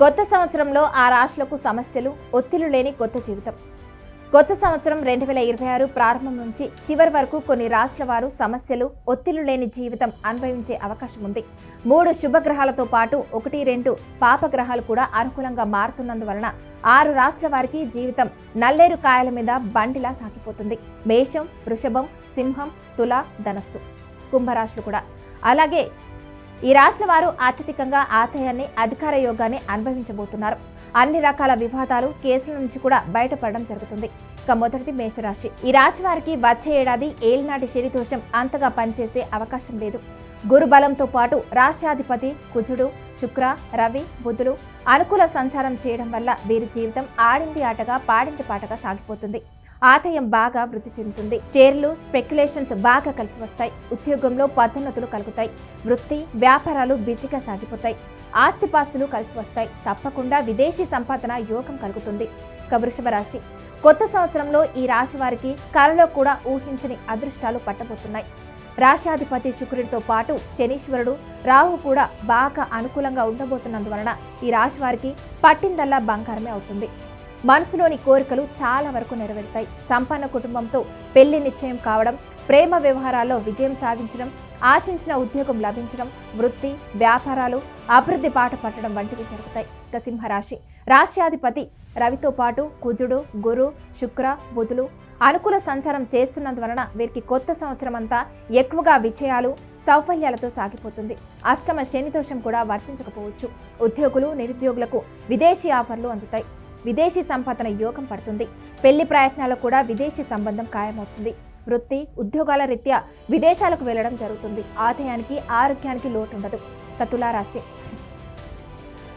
కొత్త సంవత్సరంలో ఆ రాశులకు సమస్యలు ఒత్తిళ్ళు లేని కొత్త జీవితం. కొత్త సంవత్సరం రెండు వేల ఇరవై ఆరు ప్రారంభం నుంచి చివరి వరకు కొన్ని రాశుల వారు సమస్యలు ఒత్తిళ్ళు లేని జీవితం అనుభవించే అవకాశం ఉంది. మూడు శుభగ్రహాలతో పాటు ఒకటి రెండు పాపగ్రహాలు కూడా అనుకూలంగా మారుతున్నందువలన ఆరు రాశుల వారికి జీవితం నల్లేరు కాయల మీద బండిలా సాగిపోతుంది. మేషం వృషభం సింహం తుల ధనస్సు కుంభరాశులు కూడా. అలాగే ఈ రాశుల వారు అత్యధికంగా ఆదాయాన్ని అధికార యోగాన్ని అనుభవించబోతున్నారు. అన్ని రకాల వివాదాలు కేసుల నుంచి కూడా బయటపడడం జరుగుతుంది. ఇక మొదటిది మేషరాశి. ఈ రాశి వారికి వచ్చే ఏడాది ఏలినాటి శని అంతగా పనిచేసే అవకాశం లేదు. గురుబలంతో పాటు రాష్ట్రాధిపతి కుజుడు శుక్ర రవి బుధులు అనుకూల సంచారం చేయడం వల్ల వీరి జీవితం ఆడింది ఆటగా పాడింది పాటగా సాగిపోతుంది. ఆదాయం బాగా వృద్ధి చెందుతుంది. షేర్లు స్పెక్యులేషన్స్ బాగా కలిసి వస్తాయి. ఉద్యోగంలో పదోన్నతులు కలుగుతాయి. వృత్తి వ్యాపారాలు బిజీగా సాగిపోతాయి. ఆస్తిపాస్తులు కలిసి వస్తాయి. తప్పకుండా విదేశీ సంపాదన యోగం కలుగుతుంది. వృషభ రాశి. కొత్త సంవత్సరంలో ఈ రాశి వారికి కలలో కూడా ఊహించని అదృష్టాలు పట్టబోతున్నాయి. రాష్ట్రాధిపతి శుక్రుడితో పాటు శనీశ్వరుడు రాహు కూడా బాగా అనుకూలంగా ఉండబోతున్నందువలన ఈ రాశి వారికి పట్టిందల్లా బంగారమే అవుతుంది. మనసులోని కోరికలు చాలా వరకు నెరవేరుతాయి. సంపన్న కుటుంబంతో పెళ్ళి నిశ్చయం కావడం ప్రేమ వ్యవహారాల్లో విజయం సాధించడం ఆశించిన ఉద్యోగం లభించడం వృత్తి వ్యాపారాలు అభివృద్ధి పాట పట్టడం వంటివి జరుగుతాయి. ఇక సింహరాశి రాష్ట్రాధిపతి రవితో పాటు కుజుడు గురు శుక్ర బుధులు అనుకూల సంచారం చేస్తున్నందువలన వీరికి కొత్త సంవత్సరం అంతా ఎక్కువగా విజయాలు సౌఫల్యాలతో సాగిపోతుంది. అష్టమ శని దోషం కూడా వర్తించకపోవచ్చు. ఉద్యోగులు నిరుద్యోగులకు విదేశీ ఆఫర్లు అందుతాయి. విదేశీ సంపాదన యోగం పడుతుంది. పెళ్ళి ప్రయత్నాలు కూడా విదేశీ సంబంధం ఖాయమవుతుంది. వృత్తి ఉద్యోగాల రీత్యా విదేశాలకు వెళ్ళడం జరుగుతుంది. ఆదాయానికి ఆరోగ్యానికి లోటు ఉండదు తులారాశి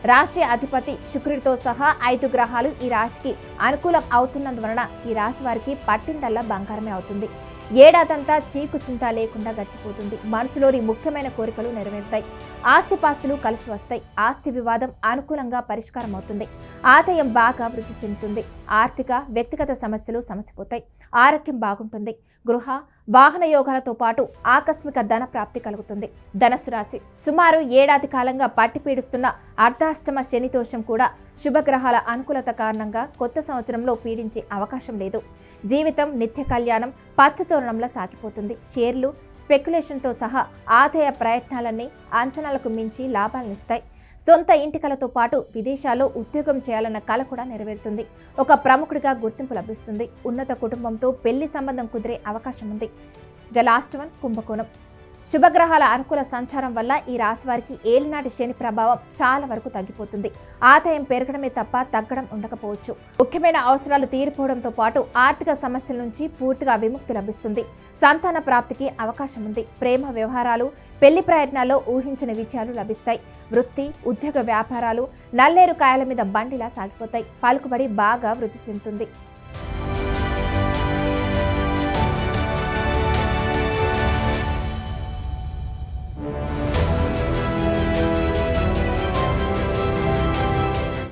రాశి అధిపతి శుక్రుడితో సహా ఐదు గ్రహాలు ఈ రాశికి అనుకూలం అవుతున్నందువలన ఈ రాశి వారికి పట్టిందల్లా బంగారమే అవుతుంది. ఏడాదంతా చీకు చింత లేకుండా గడిచిపోతుంది. మనసులోని ముఖ్యమైన కోరికలు నెరవేరుతాయి. ఆస్తిపాస్తులు కలిసి వస్తాయి. ఆస్తి వివాదం అనుకూలంగా పరిష్కారం అవుతుంది ఆదాయం బాగా వృద్ధి చెందుతుంది. ఆర్థిక వ్యక్తిగత సమస్యలు సమసిపోతాయి. ఆరోగ్యం బాగుంటుంది. గృహ వాహన యోగాలతో పాటు ఆకస్మిక ధన ప్రాప్తి కలుగుతుంది. ధనస్సు రాశి సుమారు ఏడాది కాలంగా పట్టి పీడిస్తున్న అర్ధాష్టమ శనితోషం కూడా శుభగ్రహాల అనుకూలత కారణంగా కొత్త సంవత్సరంలో పీడించే అవకాశం లేదు. జీవితం నిత్య కళ్యాణం పచ్చతో తోరణంలో సాగిపోతుంది. షేర్లు స్పెక్యులేషన్తో సహా ఆదాయ ప్రయత్నాలన్నీ అంచనాలకు మించి లాభాలనిస్తాయి సొంత ఇంటికలతో పాటు విదేశాల్లో ఉద్యోగం చేయాలన్న కల కూడా నెరవేరుతుంది. ఒక ప్రముఖుడిగా గుర్తింపు లభిస్తుంది. ఉన్నత కుటుంబంతో పెళ్ళి సంబంధం కుదిరే అవకాశం ఉంది. ఇక లాస్ట్ వన్ కుంభకోణం. శుభగ్రహాల అనుకూల సంచారం వల్ల ఈ రాశి వారికి ఏలినాటి శని ప్రభావం చాలా వరకు తగ్గిపోతుంది. ఆదాయం పెరగడమే తప్ప తగ్గడం ఉండకపోవచ్చు. ముఖ్యమైన అవసరాలు తీరిపోవడంతో పాటు ఆర్థిక సమస్యల నుంచి పూర్తిగా విముక్తి లభిస్తుంది. సంతాన ప్రాప్తికి అవకాశం ఉంది. ప్రేమ వ్యవహారాలు పెళ్ళి ప్రయత్నాల్లో ఊహించిన విజయాలు లభిస్తాయి. వృత్తి ఉద్యోగ వ్యాపారాలు నల్లేరు కాయల మీద బండిలా సాగిపోతాయి. పలుకుబడి బాగా వృద్ధి చెందుతుంది.